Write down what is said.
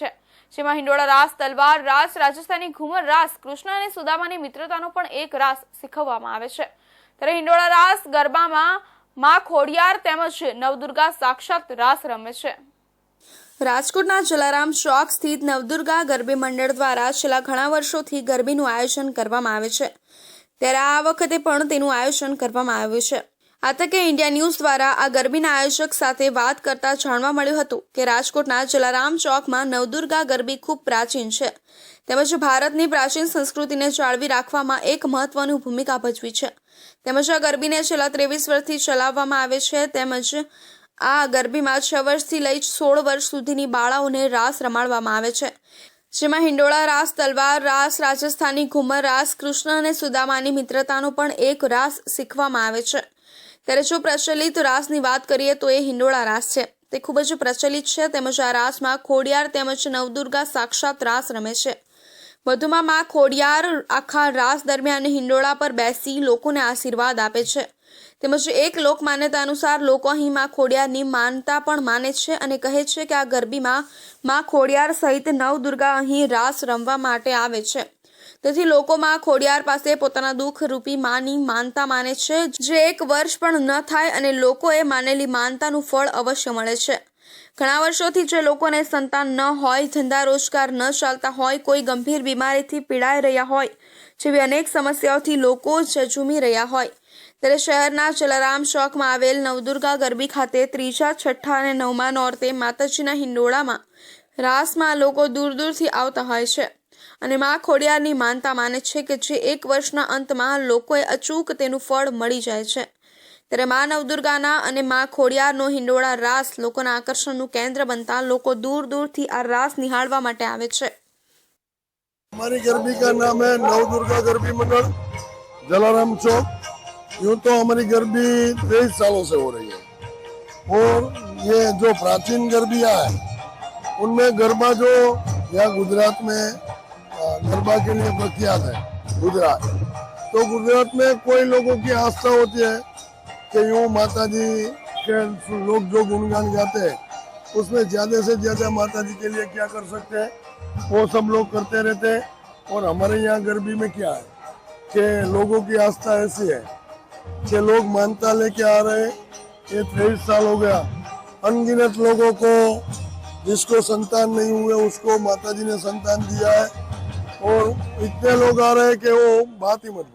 છે. જેમાં હિંડોળા રાસ, તલવાર રાસ, રાજસ્થાની ઘુમર રાસ, કૃષ્ણ અને સુદામાની મિત્રતાનો પણ એક રાસ શીખવવામાં આવે છે. ત્યારે હિંડોળા રાસ ગરબામાં માં ખોડિયાર તેમજ નવદુર્ગા સાક્ષાત રાસ રમે છે. રાજકોટના જલારામ ચોક સ્થિત નવદુર્ગા ગરબી મંડળ દ્વારા છેલ્લા ઘણા વર્ષોથી ગરબીનું આયોજન કરવામાં આવે છે. ત્યારે આ વખતે પણ તેનું આયોજન કરવામાં આવ્યું છે. આ તકે ઇન્ડિયા ન્યૂઝ દ્વારા આ ગરબીના આયોજક સાથે વાત કરતા જાણવા મળ્યું હતું કે રાજકોટના જલારામ ચોકમાં નવદુર્ગા ગરબી ખૂબ પ્રાચીન છે. તેમજ ભારતની પ્રાચીન સંસ્કૃતિને જાળવી રાખવામાં એક મહત્વની ભૂમિકા ભજવી છે. તેમજ આ ગરબીને છેલ્લા ત્રેવીસ વર્ષથી ચલાવવામાં આવે છે. તેમજ આ ગરબીમાં છ વર્ષથી લઈ સોળ વર્ષ સુધીની બાળાઓને રાસ રમાડવામાં આવે છે. જેમાં હિંડોળા રાસ, તલવાર રાસ, રાજસ્થાની ઘુમર રાસ, કૃષ્ણ અને સુદામાની મિત્રતાનો પણ એક રાસ શીખવામાં આવે છે. ત્યારે જો પ્રચલિત રાસની વાત કરીએ તો એ હિંડોળા રાસ છે. તે ખૂબ જ પ્રચલિત છે. તેમજ આ રાસમાં ખોડિયાર તેમજ નવદુર્ગા સાક્ષાત રાસ રમે છે. વધુમાં માં ખોડિયાર આખા રાસ દરમિયાન હિંડોળા પર બેસી લોકોને આશીર્વાદ આપે છે. તેમજ એક લોક માન્યતા અનુસાર લોકો અહીં માં ખોડિયારની માનતા પણ માને છે અને કહે છે કે આ ગરબીમાં માં ખોડિયાર સહિત નવદુર્ગા અહીં રાસ રમવા માટે આવે છે. તેથી લોકોમાં ખોડિયાર પાસે પોતાના દુઃખ રૂપી માની માનતા માને છે, જે એક વર્ષ પણ ન થાય અને લોકોએ માનેલી માનતાનું ફળ અવશ્ય મળે છે. ઘણા વર્ષોથી જે લોકોને સંતાન ન હોય, ધંધા રોજગાર ન ચાલતા હોય, કોઈ ગંભીર બીમારીથી પીડાઈ રહ્યા હોય, જેવી અનેક સમસ્યાઓથી લોકો ઝઝૂમી રહ્યા હોય. ત્યારે શહેરના જલારામ ચોકમાં આવેલ નવદુર્ગા ગરબી ખાતે ત્રીજા, છઠ્ઠા અને નવમા નોરતે માતાજીના હિંડોળામાં રાસમાં લોકો દૂર દૂરથી આવતા હોય છે અને મા ખોડિયારની માનતા માને છે કે જે એક વર્ષના અંતમાં લોકોએ અચૂક તેનું ફળ મળી જાય છે ત્યારે મા નવદુર્ગાના અને મા ખોડિયારનો હિંડોળા રાસ લોકોના આકર્ષણનું કેન્દ્ર બનતા લોકો દૂર દૂરથી આ રાસ નિહાળવા માટે આવે છે हमारी गरबी का नाम है नव दुर्गा गरबी मंडल जलाराम चौक यूं तो हमारी गरबी तेईस सालों से हो रही है और ये जो प्राचीन गरबिया है उनमें गरबा जो यहाँ गुजरात में गरबा के लिए प्रख्यात है, गुजरात। तो गुजरात में कोई लोगों की आस्था होती है कि यूँ माता जी के लोग जो गुणगान गाते हैं, उसमें ज़्यादा से ज़्यादा माता जी के लिए क्या कर सकते हैं? वो सब लोग करते रहते हैं। और हमारे यहाँ गरबी में क्या है कि लोगों की आस्था ऐसी है कि लोग मानता लेके आ रहे हैं। ये तेईस साल हो गया। अनगिनत लोगों को जिसको संतान नहीं हुए उसको माता जी ने संतान दिया है और इतने लोग आ रहे हैं कि वो बात ही मत